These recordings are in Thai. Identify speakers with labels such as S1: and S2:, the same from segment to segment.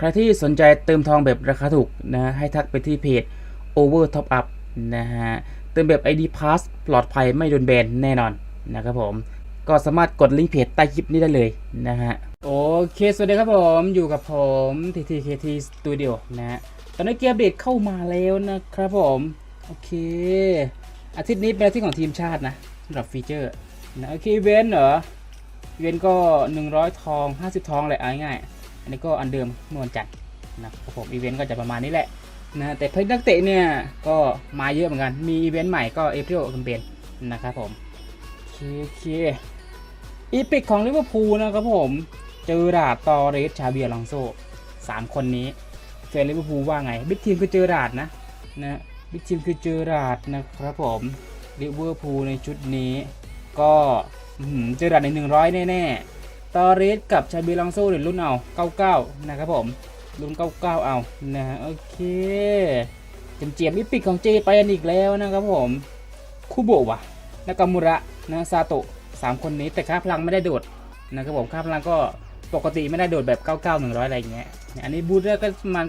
S1: ใครที่สนใจเติมทองแบบราคาถูกนะให้ทักไปที่เพจ Over Top Up นะฮะเติมแบบ ID Pass ปลอดภัยไม่โดนแบนแน่นอนนะครับผมก็สามารถกดลิงก์เพจใต้คลิปนี้ได้เลยนะฮะโอเค สวัสดีครับผมอยู่กับผม TTKT Studio นะฮะตอนนี้เกียร์เบรกเข้ามาแล้วนะครับผมโอเค อาทิตย์นี้เป็นอาทิตย์ของทีมชาตินะสำหรับฟีเจอร์นะโอเคเวนเหรอเวนก็ 100 ทอง 50 ทองแหละเอาง่ายๆ อันนี้ก็อันเดิมเมื่อวันจันทร์นะครับผมอีเวนต์ก็จะประมาณนี้แหละนะแต่เพลนักเตะเนี่ยก็มาเยอะเหมือนกัน มีอีเวนต์ใหม่ก็เอพ i ิลแคมเปญนะครับผมโอเคอีพิกของลิเวอร์พูลนะครับผมเจอราดตอเรสชาเบียลองโซสามคนนี้แฟนลิเวอร์พูลว่าไงบิ๊กทีมคือเจอราดนะนะบิ๊กทีมคือเจอราดนะครับผมลิเวอร์พูลในชุดนี้ ก็หือเจอราดใน 100 แน่ๆ ตอเรสกับชาเบีลองโซเดี๋ยวรุ่นเอา 99 นะครับผมรุ่น 99 เอา นะฮะ โอเคเจียมเจียมอีพิกของเจไปกันอีกแล้วนะครับผมคุโบะวะนากามุระนะซาโตะสามคนนี้แต่ค่าพลังไม่ได้โดดนะครับผมค่าพลังก็ปกติไม่ได้โดดแบบ 99 100 อะไรอย่างเงี้ย อันนี้บูเดอร์ก็ประมาณ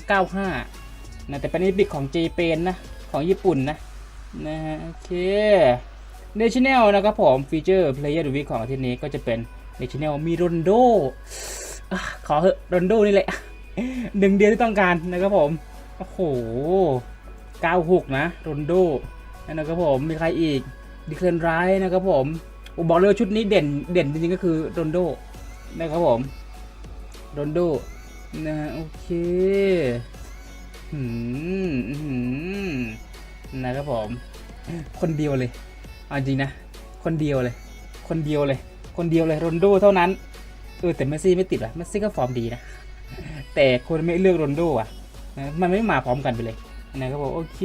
S1: 95 นะแต่เป็นนิบิกของเจเปนนะ ของญี่ปุ่นนะ นะฮะ โอเคเนชั่นแนลนะครับผมฟีเจอร์เพลเยอร์ดูวิของอาทิตย์นี้ก็จะเป็น เนชแนลมีโรนโดอขอเหอะโรนโดนี่แหละหนึ่งเดียวที่ต้องการนะครับผม โอ้โห96 นะโรนโดนะครับผมมีใครอีกดิเคลนไรนะครับผมผมบอกเลยว่าชุดนี้เด่นเด่นจริงๆก็คือโรนโดนะครับผมโรนโดนะโอเคหืมหืมนะครับผม คนเดียวเลยเอาจริงนะ คนเดียวเลย คนเดียวเลย คนเดียวเลยโรนโดเท่านั้นเออแต่เมสซี่ไม่ติดอะเมสซี่ก็ฟอร์มดีนะ แต่คนไม่เลือกโรนโดอะนะมันไม่มาพร้อมกันไปเลยนะครับผมโอเค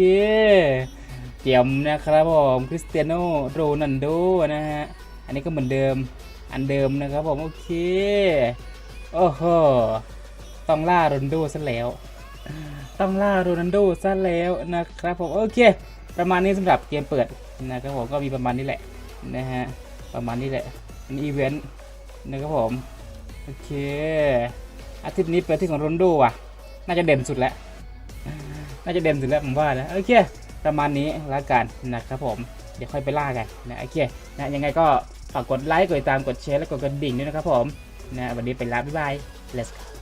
S1: เจียมนะครับผมคริสเตียโนโรนันโดนะฮะอันนี้ก็เหมือนเดิมอันเดิมนะครับผมโอเคโอ้โหต้องล่าโรนโดซะแล้วต้องล่าโรนัลโดซะแล้วนะครับผมโอเค ประมาณนี้สำหรับเกมเปิดนะครับผมก็มีประมาณนี้แหละนะฮะประมาณนี้แหละ อันอีเวนต์นะครับผม โอเค อาทิตย์นี้เป็นที่ของโรนโดว่ะ น่าจะเด่นสุดแล้ว น่าจะเด่นสุดแล้วผมว่านะโอเค ประมาณนี้ละกันนะครับผม เดี๋ยวค่อยไปล่ากันนะ โอเค นะ ยังไงก็ฝากกดไลค์ กดติดตาม กดแชร์ และกดกระดิ่งด้วยนะครับผม นะ วันนี้ไปแล้วบ๊ายบาย let's go